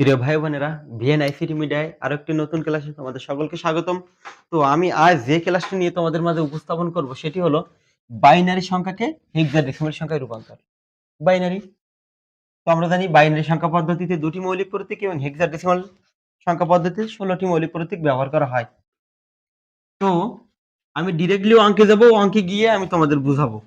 প্রিয় ভাই বোনেরা ভিএন আইসিটি মিডিয়ায় আরও একটি নতুন ক্লাসে তোমাদের সকলকে স্বাগতম। তো আমি আজ যে ক্লাসটি নিয়ে তোমাদের মাঝে উপস্থাপন করব, সেটি হলো বাইনারি সংখ্যাকে হেক্সাডেসিমাল সংখ্যায় রূপান্তর। বাইনারি তো আমরা জানি বাইনারি সংখ্যা পদ্ধতিতে দুটি মৌলিক প্রতীক এবং হেক্সাডেসিমাল সংখ্যা পদ্ধতিতে ষোলোটি মৌলিক প্রতীক ব্যবহার করা হয়। তো আমি ডিরেক্টলি অঙ্কে যাব অঙ্কে গিয়ে আমি তোমাদের বুঝাবো।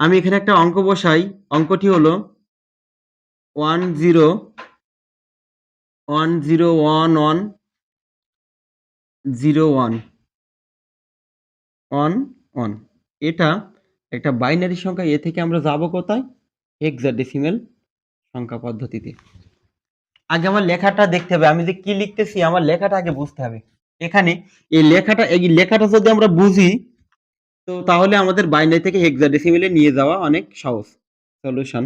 আমি এখানে একটা অঙ্ক বসাই, অঙ্কটি হলো one zero one zero one one, zero one one one. এটা একটা বাইনারি সংখ্যা, এ থেকে আমরা যাব কোথায়? হেক্সাডেসিমেল সংখ্যা পদ্ধতিতে। আগে আমার লেখাটা দেখতে হবে, আমি যে কি লিখতেছি আমার লেখাটা আগে বুঝতে হবে। এখানে এই লেখাটা এই লেখাটা যদি আমরা বুঝি, তো তাহলে আমাদের বাইনারি থেকে হেক্সাডেসিমেলে নিয়ে যাওয়া অনেক সহজ। সলিউশন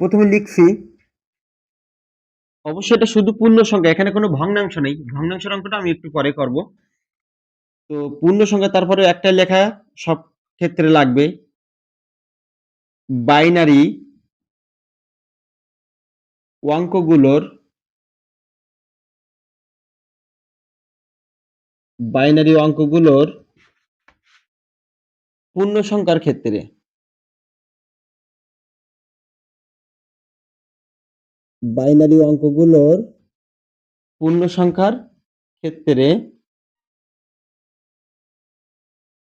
প্রথমে লিখছি। অবশ্যই এটা শুধু পূর্ণ সংখ্যা, এখানে কোনো ভগ্নাংশ নেই। ভগ্নাংশের অঙ্কটা আমি একটু পরে করব। তো পূর্ণ সংখ্যা, তারপরে একটা লেখা সব ক্ষেত্রে লাগবে। বাইনারি অঙ্কগুলোর বাইনারি অঙ্কগুলোর পূর্ণ সংখ্যার ক্ষেত্রে। বাইনারি অঙ্কগুলোর পূর্ণ সংখ্যার ক্ষেত্রে,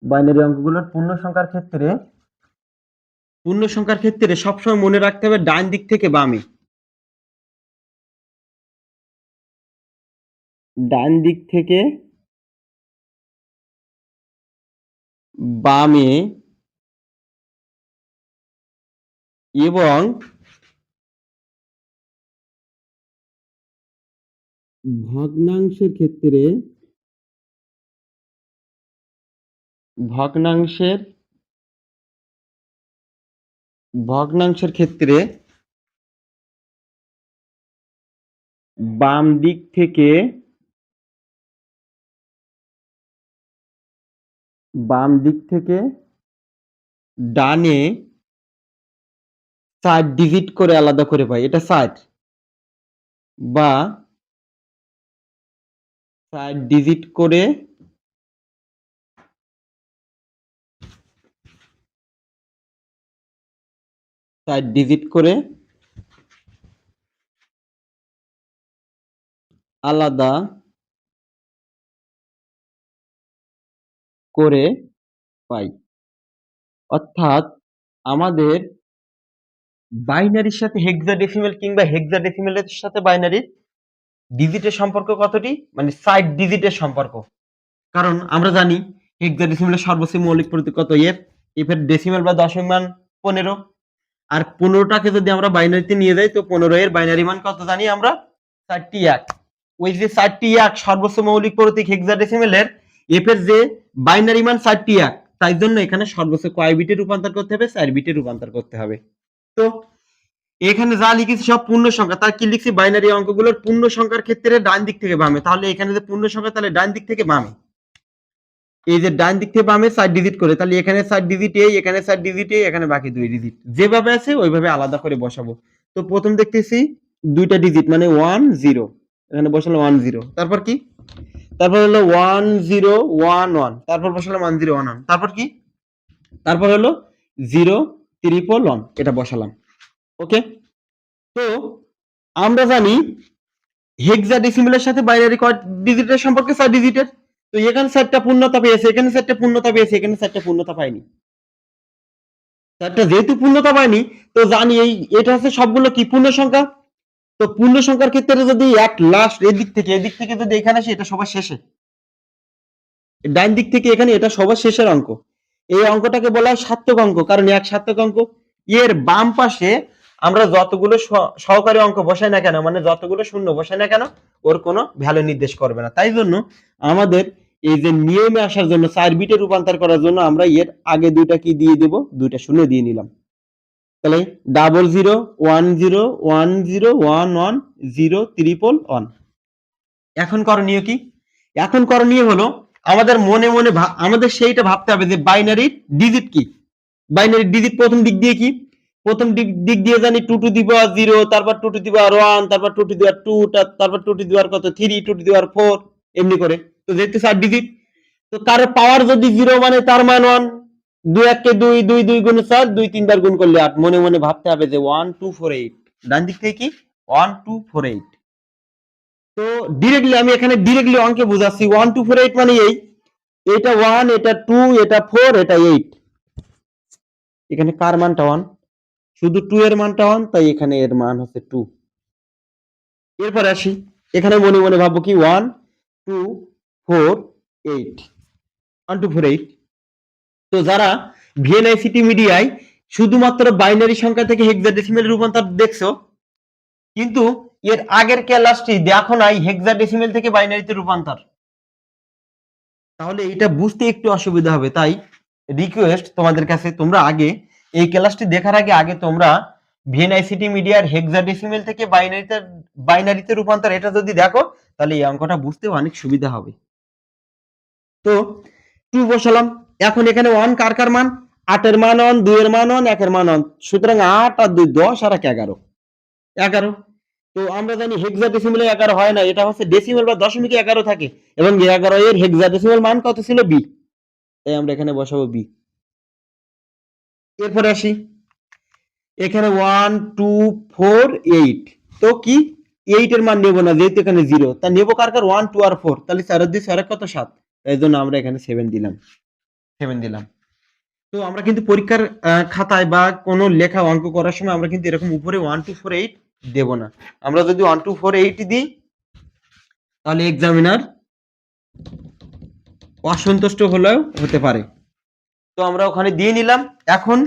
বাইনারি অঙ্কগুলোর পূর্ণ সংখ্যার ক্ষেত্রে পূর্ণ সংখ্যার ক্ষেত্রে সবসময় মনে রাখতে হবে ডান দিক থেকে বামে। ডান দিক থেকে বামে এবং ভগ্নাংশের ক্ষেত্রে ভগ্নাংশের ভগ্নাংশের ক্ষেত্রে বাম দিক থেকে বাম দিক থেকে ডানে ষাট ডিজিট করে আলাদা করে পাই। এটা ষাট বা ষাট ডিজিট করে ষাট ডিজিট করে আলাদা করে পাই। অর্থাৎ আমাদের বাইনারির সাথে হেক্সাডেসিমেল কিংবা হেক্সাডেসিমেলের সাথে বাইনারির ডিজিটের সম্পর্ক কতটি? মানে ষাট ডিজিটের সম্পর্ক। কারণ আমরা জানি হেক্সাডেসিমেলের সর্বোচ্চ মৌলিক প্রতীক কত? এফ এফ এর ডেসিমেল বা দশমিক মান পনেরো। আর পনেরোটাকে যদি আমরা বাইনারিতে নিয়ে যাই, তো পনেরো এর বাইনারি মান কত জানি আমরা? ষাটটি এক। ওই যে ষাটটি এক সর্বোচ্চ মৌলিক প্রতীক হেক্সাডেসিমেলের এফ এর যে বাইনারি মান ষাটটি এক, তাই জন্য এখানে সর্বোচ্চ কয় বিটে রূপান্তর করতে হবে? চার বিটে রূপান্তর করতে হবে। তো এখানে যা লিখেছি সব পূর্ণ সংখ্যা, তার কি লিখছি? বাইনারি অঙ্কগুলোর পূর্ণ সংখ্যার ক্ষেত্রে ডান দিক থেকে বামে। তাহলে এখানে যে পূর্ণ সংখ্যা, তাহলে ডান দিক থেকে বামে। এই যে ডান দিক থেকে বামে চার ডিজিট করে, তাহলে এখানে চার ডিজিট এই, এখানে চার ডিজিট এই, এখানে বাকি দুই ডিজিট যেভাবে আছে, ওইভাবে আলাদা করে বসাবো। তো প্রথম দেখতেছি, দুইটা ডিজিট মানে ওয়ান জিরো এখানে বসালাম ওয়ান জিরো তারপর কি? তারপর হলো ওয়ান জিরো ওয়ান ওয়ান তারপর বসালাম ওয়ান জিরো ওয়ান ওয়ান তারপর কি? তারপর হলো জিরো ত্রিপল ওয়ান এটা বসালাম। ওকে তো আমরা জানি হেক্সাডেসিমেলের সাথে বাইনারি কয় ডিজিটের সম্পর্কে চার ডিজিটের তো এখানে চারটা পূর্ণতা পেয়েছে, এখানে চারটা পূর্ণতা পেয়েছে, এখানে চারটা পূর্ণতা পায়নি। চারটা যেহেতু পূর্ণতা পায়নি, তো জানি এই, এটা হচ্ছে সবগুলো কি পূর্ণ সংখ্যা? তো পূর্ণ সংখ্যার ক্ষেত্রে যদি এক লাস্ট এদিক থেকে এদিক থেকে যদি এখানে আসে, এটা সবার শেষে। ডান দিক থেকে এখানে এটা সবার শেষের অঙ্ক। এই অঙ্কটাকে বলা হয় সার্থক অঙ্ক, কারণ এক সার্থক অঙ্ক। এর বাম পাশে আমরা যতগুলো সহকারী অঙ্ক বসাই না কেন মানে যতগুলো শূন্য বসাই না কেন, ওর কোনো ভ্যালু নির্দেশ করবে না। তাই জন্য আমাদের এই যে নিয়মে আসার জন্য চার বিটে রূপান্তর করার জন্য আমরা এর আগে দুইটা কি দিয়ে দেব? দুইটা শূন্য দিয়ে নিলাম। তাহলে double zero one zero one zero one one zero triple one এখন করণীয় কি? এখন করণীয় হলো আমাদের মনে মনে আমাদের সেইটা ভাবতে হবে যে বাইনারির ডিজিট কি? বাইনারি ডিজিট প্রথম দিক দিয়ে কি? প্রথম দিক দিয়ে জানি two to the power zero তারপর two to the power one তারপর two to the power two তারপর টু টু দি পাওয়ার কত three two to the power four এমনি করে। তো যেহেতু চার ডিজিট তো তার পাওয়ার যদি জিরো মানে তার মান ওয়ান দুই এককে দুই দুই দুই গুণ চার, দুই তিনবার গুণ করলে আট। মনে মনে ভাবতে হবে যে ওয়ান টু ফোর এইট ডান দিক থেকে কি? ওয়ান টু ফোর এইট তো ডিরেক্টলি আমি এখানে ডিরেক্টলি অঙ্কে বুঝাচ্ছি। ওয়ান টু ফোর এইট মানে এই। এটা ওয়ান এটা টু এটা ফোর এটা এইট এখানে কার মানটা ওয়ান শুধু টু এর মানটা ওয়ান তাই এখানে এর মান হচ্ছে টু এরপর আসি। এখানে মনে মনে ভাববো কি? One two four eight one two four eight তো যারা ভিএনআইসিটি মিডিয়ায় শুধুমাত্র বাইনারি সংখ্যা থেকে হেক্সাডেসিমেল রূপান্তর দেখছ, কিন্তু এর আগের ক্লাসটি দেখো নাই হেক্সাডেসিমেল থেকে বাইনারিতে রূপান্তর। তাহলে এটা বুঝতে একটু অসুবিধা হবে, তাই রিকোয়েস্ট তোমাদের কাছে তোমরা আগে এই ক্লাসটি দেখার আগে আগে তোমরা ভিএনআইসিটি মিডিয়ার হেক্সাডেসিমেল থেকে বাইনারিতে বাইনারিতে রূপান্তর, এটা যদি দেখো, তাহলে এই অঙ্কটা বুঝতে অনেক সুবিধা হবে। তো, টু বসালাম। এখন এখানে ওয়ান কার কার মান? আটের মান অন দুইয়ের মান অন একের মান অন সুতরাং আট আর দুই দশ আর এক এগারো। এগারো। তো আমরা জানি হেক্সাডেসিমেলে এগারো হয় না, এটা হচ্ছে ডেসিমেল বা দশমিকে এগারো থাকে। এবং এগারো এর হেক্সাডেসিমেল মান কত ছিল? বি। তাই আমরা এখানে বসাবো বি। এরপরে আসি। এখানে ওয়ান টু ফোর এইট তো কি? এইট এর মান নেব না যেহেতু এখানে জিরো তা নেব কার কার? ওয়ান টু আর ফোর তাহলে চারের দুই চারের কত? সাত। তাই জন্য আমরা এখানে সেভেন দিলাম। সেভেন দিলাম। তো আমরা কিন্তু পরীক্ষার খাতায় বা কোনো লেখা অঙ্ক করার সময় আমরা কিন্তু এরকম উপরে ওয়ান টু ফোর এইট দেব না। আমরা যদি ওয়ান টু ফোর এইট দিই তাহলে এক্সামিনার অসন্তুষ্ট হলেও হতে পারে। তো আমরা ওখানে দিয়ে নিলাম। এখন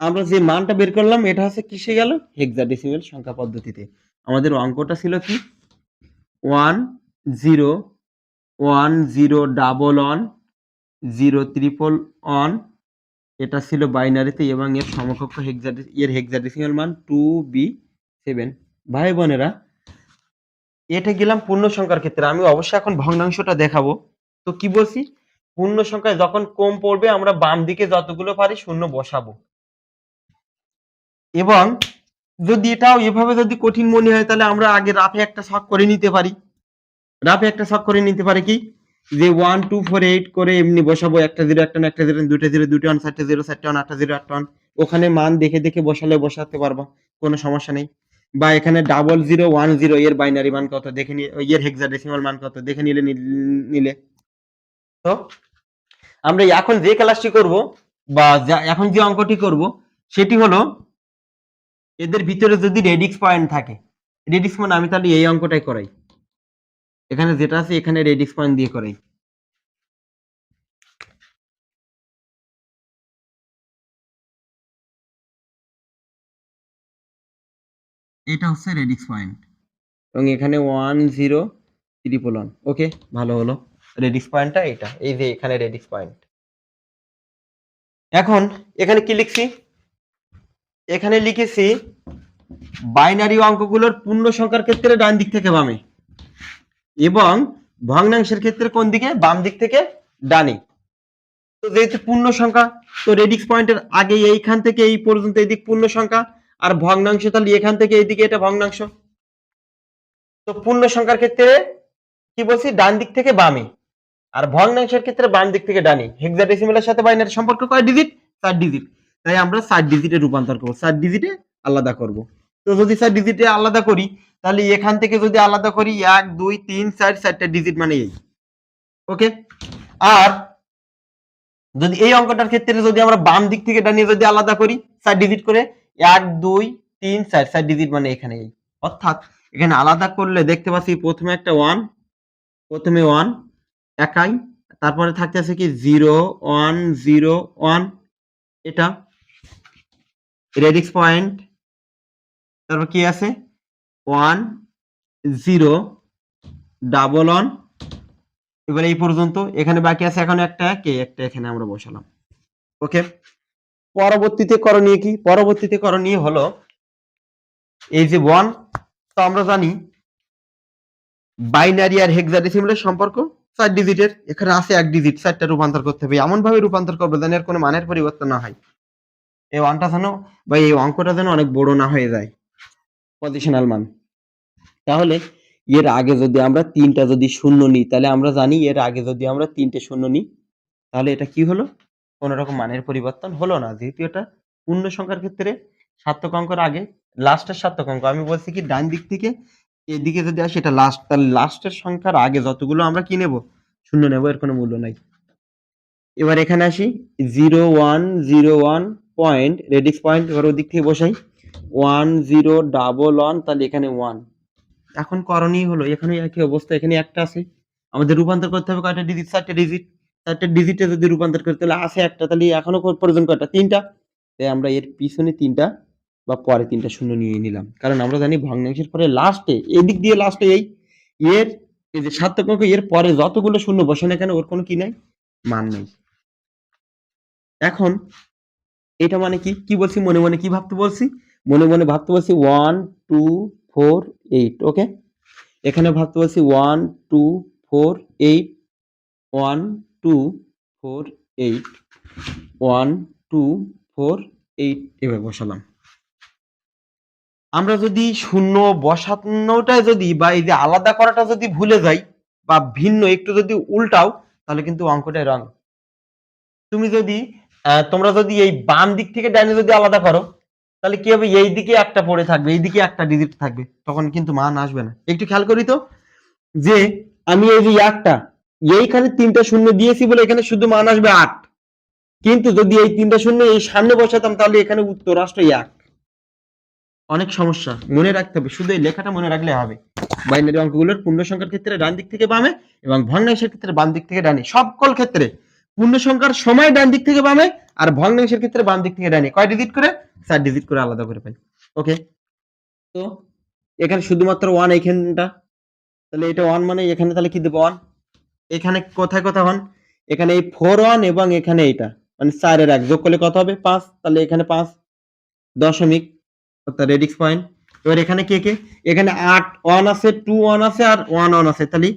আমরা যে মানটা বের করলাম, এটা হচ্ছে কিসে গেল? হেক্সাডেসিমেল সংখ্যা পদ্ধতিতে। আমাদের অঙ্কটা ছিল কি? One zero one zero double one zero triple one এটা ছিল বাইনারিতে এবং এর সমকক্ষ হেক্সাডে এর হেক্সাডেসিমাল মান টু বি সেভেন ভাই বোনেরা, এটা গেলাম পূর্ণ সংখ্যার ক্ষেত্রে। আমি অবশ্যই এখন ভগ্নাংশটা দেখাবো। তো কি বলছি? পূর্ণ সংখ্যায় যখন কম পড়বে, আমরা বাম দিকে যতগুলো পারি শূন্য বসাবো। এবং যদি এটাও এভাবে যদি কঠিন মনে হয়, তাহলে আমরা আগে রাফে একটা শখ করে নিতে পারি। রাফে একটা শখ করে নিতে পারি কি? যে ওয়ান টু ফোর এইট করে এমনি বসাবো, একটা জিরো একটা একটা জিরো দুটো জিরো দুটো ওয়ান চারটে জিরো চারটে ওয়ান আটটা জিরো আটটা ওয়ান ওখানে মান দেখে দেখে বসালে বসাতে পারব, কোনো সমস্যা নেই। বা এখানে ডাবল জিরো ওয়ান জিরো এর বাইনারি মান কত? দেখে নিয়ে এর হেক্সাডেসিমাল মান কত? দেখে নিলে নিলে। তো আমরা এখন যে ক্লাসটি করব বা এখন যে অঙ্কটি করব, সেটি হলো এদের ভিতরে যদি রেডিক্স পয়েন্ট থাকে রেডিক্স মানে আমি তাহলে এই অঙ্কটাই করাই। এখানে যেটা আছে, এখানে রেডিক্স পয়েন্ট দিয়ে করাই। এটা হচ্ছে রেডিক্স পয়েন্ট এবং এখানে one zero triple one okay ভালো হলো। রেডিক্স পয়েন্টটা এটা, এই যে এখানে রেডিক্স পয়েন্ট এখন, এখানে কি লিখছি? এখানে লিখেছি বাইনারি অঙ্কগুলোর পূর্ণ সংখ্যার ক্ষেত্রে ডান দিক থেকে বামে এবং ভগ্নাংশের ক্ষেত্রে কোন দিকে? বাম দিক থেকে ডানে। তো যেহেতু পূর্ণ সংখ্যা, তো রেডিক্স পয়েন্টের আগে এইখান থেকে এই পর্যন্ত এদিক পূর্ণ সংখ্যা, আর ভগ্নাংশ তাহলে এখান থেকে এইদিকে এটা ভগ্নাংশ। তো পূর্ণ সংখ্যার ক্ষেত্রে কি বলছি? ডান দিক থেকে বামে। আর ভগ্নাংশের ক্ষেত্রে বাম দিক থেকে ডানে। হেক্সাডেসিমেলের সাথে বাইনারি সম্পর্ক কয় ডিজিট চার ডিজিট তাই আমরা চার ডিজিটে রূপান্তর করব। চার ডিজিটে আলাদা করব। তো যদি চার ডিজিটে আলাদা করি, তাহলে এখান থেকে যদি আলাদা করি, এক, দুই, তিন, চার, চারটা ডিজিট মানে এই। ওকে? আর যদি এই অঙ্কটার ক্ষেত্রে যদি আমরা বাম দিক থেকে ডানিয়ে যদি আলাদা করি, চার ডিজিট করে, এক, দুই, তিন, চার চার ডিজিট মানে এখানে এই। অর্থাৎ এখানে আলাদা করলে দেখতে পাচ্ছি প্রথমে একটা ওয়ান প্রথমে ওয়ান একাই। তারপরে থাকতেছে কি জিরো ওয়ান জিরো ওয়ান। এটা। Radix point. তারপর কি আছে? One zero double one. এবার এই পর্যন্ত। এখানে বাকি আছে এখন একটা, কে? একটা এখানে আমরা বসালাম। ওকে। পরবর্তীতে করণীয় কি? পরবর্তীতে করণীয় হলো এই যে ওয়ান তো আমরা জানি বাইনারি আর হেক্সাডেসিমালের সম্পর্ক। চার ডিজিটের এখানে আছে এক ডিজিট চারটা রূপান্তর করতে হবে। এমন ভাবে রূপান্তর করবে যেন এর কোনো মানের পরিবর্তন না হয়। এই ওয়ানটা যেন বা এই অঙ্কটা যেন অনেক বড় না হয়ে যায়। পজিশনাল মান। তাহলে এর আগে যদি আমরা তিনটা যদি শূন্য নিই, তাহলে আমরা জানি এর আগে যদি আমরা তিনটে শূন্য নিই, তাহলে এটা কি হলো? কোনো রকম মানের পরিবর্তন হলো না। যেহেতু এটা পূর্ণ সংখ্যার ক্ষেত্রে সার্থক অঙ্কর আগে লাস্টের সার্থক অঙ্ক। আমি বলছি কি, ডান দিক থেকে এদিকে যদি আসে, এটা লাস্ট তাহলে লাস্টের সংখ্যার আগে যতগুলো আমরা কি নেব? শূন্য নেব, এর কোনো মূল্য নাই। এবার এখানে আসি zero one zero one point radix point এবার ওদিক থেকে বসাই। ওয়ান জিরো ডাবল ওয়ান তাহলে এখানে ওয়ান এখন করণীয় হলো, এখানে একই অবস্থা, এখানে একটা আছে। আমাদের রূপান্তর করতে হবে কয়টা ডিজিট চারটে ডিজিট চারটে ডিজিটে যদি রূপান্তর করতে হলে আছে একটা, তাহলে এখনও প্রয়োজন কয়টা? তিনটা। তাই আমরা এর পিছনে তিনটা বা পরে তিনটা শূন্য নিয়ে নিলাম। কারণ আমরা জানি ভগ্নাংশের পরে লাস্টে এদিক দিয়ে লাস্টে এই, এর, এই যে সার্থক এর পরে যতগুলো শূন্য বসে না কেন ওর কোনো কি নাই? মান নেই। এখন এটা মানে কি? কি বলছি? মনে মনে কি ভাবতে বলছি? মনে মনে ভাবতে বলছি one two four eight okay এখানে ভাবতে বলছি one two four eight one two four eight one two four eight এভাবে বসালাম। আমরা যদি শূন্য বসানোটা যদি বা এই যে আলাদা করাটা যদি ভুলে যাই বা ভিন্ন একটু যদি উল্টাও, তাহলে কিন্তু অঙ্কটাই রং তুমি যদি তোমরা যদি এই বাম দিক থেকে ডাইনে যদি আলাদা করো, তাহলে কি হবে? এই দিকে একটা পড়ে থাকবে, এই দিকে একটা ডিজিট থাকবে, তখন কিন্তু মান আসবে না। একটু খেয়াল করি তো, যে আমি এই যে একটা এইখানে তিনটা শূন্য দিয়েছি বলে এখানে শুধু মান আসবে আট। কিন্তু যদি এই তিনটা শূন্য এই সামনে বসাতাম, তাহলে এখানে উত্তর আসতো এক অনেক সমস্যা। মনে রাখতে হবে, শুধু এই লেখাটা মনে রাখলে হবে। বাইনারি অঙ্কগুলোর পূর্ণ সংখ্যার ক্ষেত্রে ডান দিক থেকে বামে এবং ভগ্নাংশের ক্ষেত্রে বাম দিক থেকে ডানে। সকল ক্ষেত্রে পূর্ণ সংখ্যার সময় ডান দিক থেকে বামে আর ভগ্নাংশের ক্ষেত্রে বাম দিক থেকে ডানে। কয় ডিজিট করে? চার ডিজিট করে আলাদা করে পাই। ওকে তো এখানে শুধুমাত্র ওয়ান এইখানটা। তাহলে এটা ওয়ান মানে এখানে তাহলে কি দেবো? ওয়ান এখানে কোথায় কোথায় ওয়ান এখানে এই ফোর ওয়ান এবং এখানে এইটা। মানে চারের এক। যোগ করলে কত হবে? পাঁচ। তাহলে এখানে পাঁচ। দশমিক। অর্থাৎ রেডিক্স পয়েন্ট এবার এখানে কে কে? এখানে আট ওয়ান আছে টু ওয়ান আছে, আর ওয়ান ওয়ান আছে। তাহলে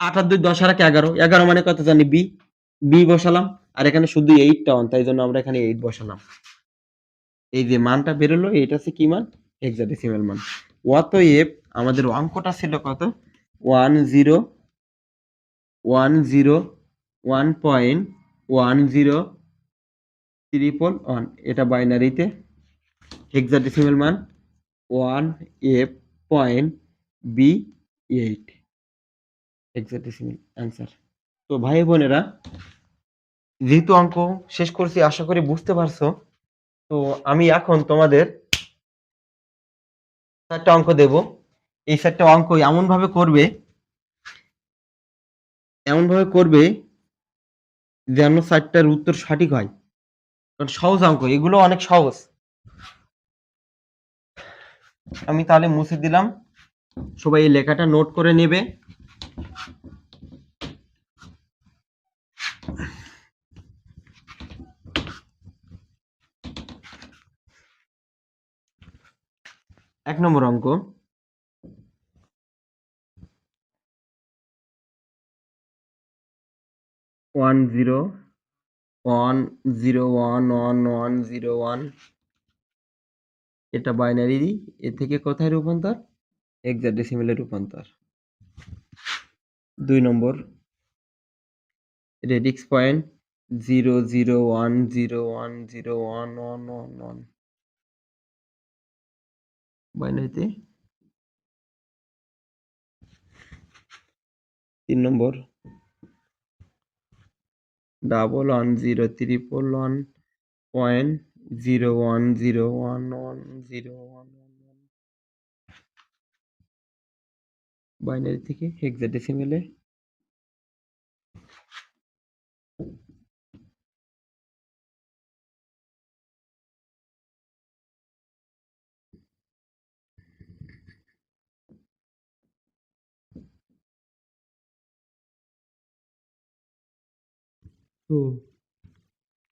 আট আর দুই দশ আর এক এগারো। এগারো মানে কত জানি? বি বি বসালাম। আর এখানে শুধু এইটটা ওয়ান তাই জন্য আমরা এখানে এইট বসালাম। এই যে মানটা বেরোলো এইটা হচ্ছে কি মান? হেক্সাডেসিমাল মান। অতএব আমাদের অঙ্কটা ছিল কত? One zero one zero one point one zero triple one এটা বাইনারিতে হেক্সাডেসিমাল মান one F point B eight hexadecimal answer তো ভাই বোনেরা, যেহেতু অঙ্ক শেষ করছি, আশা করি বুঝতে পারছ, তো আমি এখন তোমাদের চারটা অঙ্ক দেব। এই চারটা অঙ্ক এমন ভাবে করবে এমন ভাবে করবে যেন চারটার উত্তর সঠিক হয়। কারণ সহজ অঙ্ক, এগুলো অনেক সহজ। আমি তাহলে মুছে দিলাম। সবাই এই লেখাটা নোট করে নেবে। এক নম্বর অঙ্ক। One zero one zero one one one zero one এটা বাইনারি এ থেকে কোথায় রূপান্তর? হেক্সাডেসিমেলে রূপান্তর। দুই নম্বর radix point zero zero one zero one zero one one one one বাইনারিতে তিন নম্বর double one zero triple one point zero one zero one one zero one one binary থেকে হেক্সাডেসিমেলে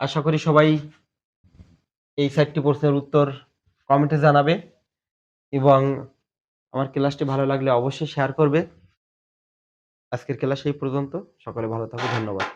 আশা করি সবাই এই সাইটটি প্রশ্নের উত্তর কমেন্টে জানাবে এবং আমার ক্লাসটি ভালো লাগলে অবশ্যই শেয়ার করবে। আজকের ক্লাস এই পর্যন্ত। সকলে ভালো থাকো, ধন্যবাদ।